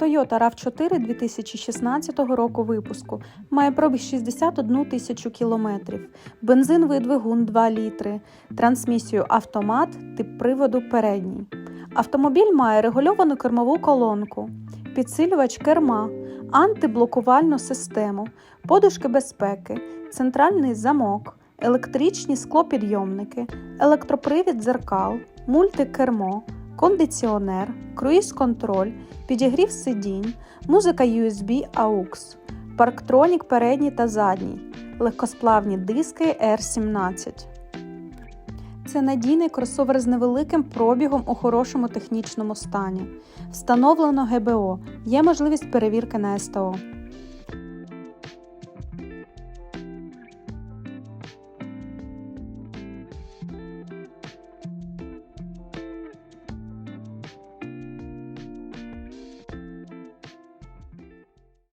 Toyota RAV4 2016 року випуску. Має пробіг 61 тисячу кілометрів. Бензиновий двигун 2 літри. Трансмісію автомат, тип приводу передній. Автомобіль має регульовану кермову колонку, підсилювач керма, антиблокувальну систему, подушки безпеки, центральний замок, електричні склопідйомники, електропривід дзеркал, мультикермо, кондиціонер, круїз-контроль, підігрів сидінь, музика USB AUX, парктронік передній та задній, легкосплавні диски R17. Це надійний кросовер з невеликим пробігом у хорошому технічному стані. Встановлено ГБО. Є можливість перевірки на СТО.